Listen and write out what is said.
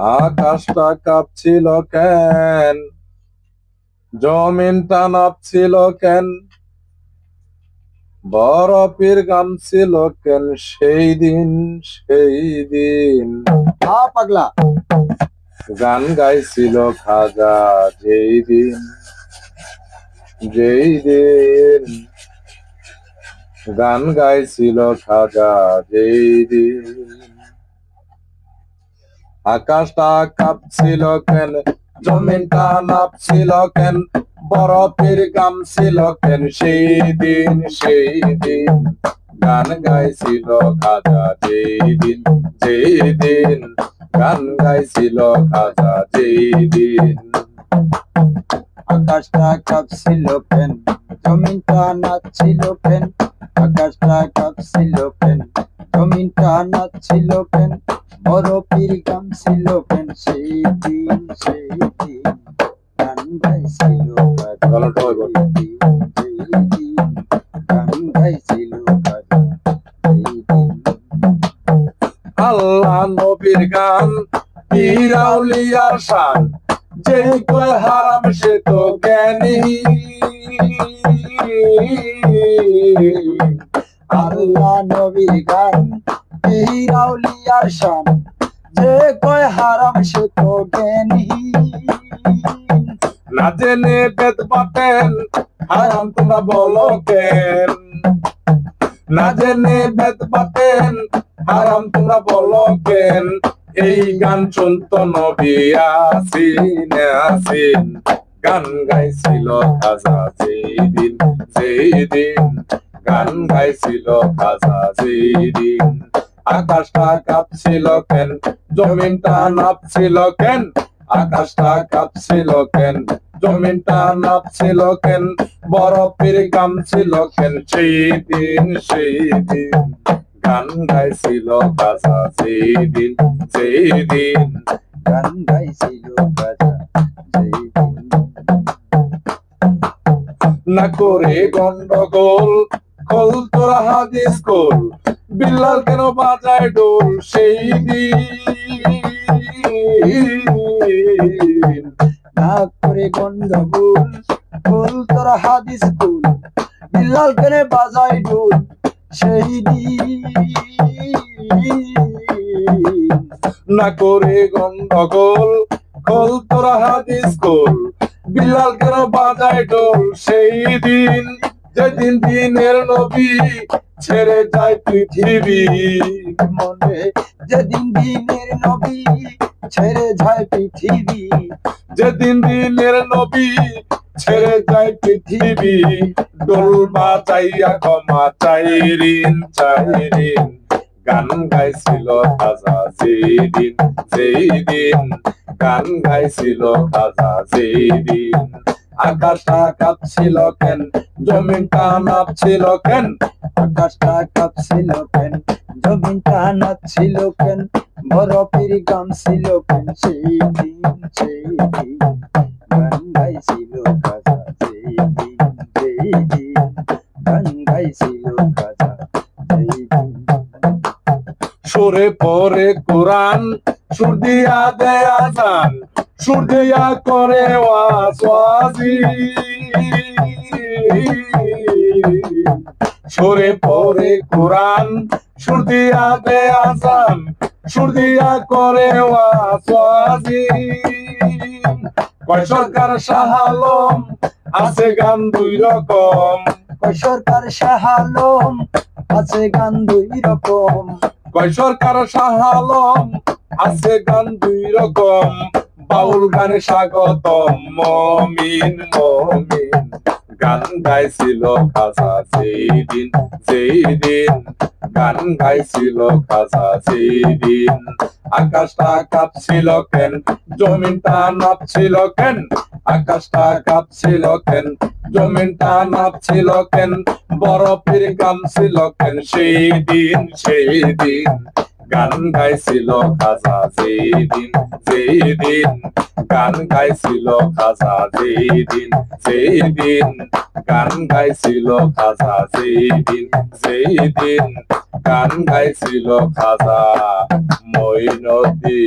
আকাশটা কাঁপছিল কেন? জমিনটা নাপছিল কেন? বরফের গাম ছিল কেন সেই দিন সেই দিন? হা পাগলা। গান গাইছিল খাজা যেই দিন যেই দিন। গান গাইছিল খাজা যেই দিন। আকাশটা কাঁপছিল কেন? জমিনটা নাপছিল কেন? বরফের গাম ছিল কেন? সেই দিন সেই দিন গান গাইছিল খাজা যেই দিন যেই দিন গান গাইছিল খাজা যেই দিন আকাশটা কাঁপছিল কেন? জমিনটা নাচছিল কেন? আকাশটা কাঁপছিল কেন? জমিনটা নাচছিল কেন? বরফের গাম ছিল কেন সেই দিন সেই দিন। গান গাইছিল গান গাইছিল আল্লাহ নবীর গান পীরাউলিয়ার শান যে কয় হারাম সে তো জ্ঞানী। আল্লাহ নবীর গান পীরাউলিয়ার শান, যে কয় হারাম সে তো জ্ঞানী। না জেনে বেদ পাতেন হারাম তোমরা বলো কেন। না জেনে বেদ পাতেন হারাম তোমরা বলো কেন। এই গান শুনত নবী আসিন আসিন গান গাইছিল খাজা যেদিন যেদিন। গান গাইছিল খাজা যেদিন। আকাশটা কাঁপছিল কেন? জমিনটা নাপছিল কেন? আকাশটা কাঁপছিল কেন? জমিনটা নাপছিল কেন? বরফের গাম ছিল কেন? সেই দিন সেই দিন গান গাইছিল খাজা যেদিন যেদিন গান গাইছিল গাজা সেই দিন না করে গন্ডগোল খোল তোরা হাদিস কোল বিল্লাল কেন বাজায় ডোল সেই দিন? না করে গন্ডগোল ফুল তোর হাদিস কুল বিল্লাল করে বাজাই ডুল সেই দিন? না করে গন্ডগোল খোল তোরা হাদিস কোল বিল্লাল কেন বাজায় ডোল সেই দিন? যেদিন দিনের নবী ছেড়ে যায় পৃথিবী মনে। যেদিন দিনের নবী ছেড়ে যায় পৃথিবী যেদিন দিনের নবী ছেড়ে যায় পৃথিবী ডোল বাজাইয়া ক্ষমা চাই ঋণ চাই ঋণ। গান গাইছিল খাজা যেদিন যেদিন। গান গাইছিল খাজা যেদিন। আকাশটা কাঁপছিল কেন? জমিনটা নাপছিল কেন? আকাশটা কাঁপছিল কেন? জমিনটা নাচছিল কেন? বরফের গাম ছিল কেন? সেই দিন সেই দিন গান গাইছিল গান সুরে পরে কোরআন সুর দিয়া দেয় আজান সুর দিয়া করে ওয়াজি সুরে পরে কোরআন সুর দিয়া দেয় আজান সুর দিয়া করে ওয়াজি কয় সরকার শাহ আলম আছে গান দুই রকম। কয় সরকার শাহালম আছে গান দুই রকম। কয় সরকার শাহ আলম আছে গান দুই রকম। বাউল গানে স্বাগতম, মমিন মমিন। গান গাইছিল খাজা যেদিন যেদিন গান গাইছিল খাজা যেদিন আকাশটা কাঁপছিল কেন, জমিনটা নাপছিল কেন? আকাশটা কাঁপছিল কেন, জমিনটা নাপছিল কেন? বরফের গাম ছিল কেন? সেই দিন সেই দিন গান গাইছিল খাসা সেই যেদিন যেদিন গান গাইছিল খাজা দিন সেই দিন গান গাইছিল খাজা দিন সেই দিন গান গাইছিল খাজা মৈনদী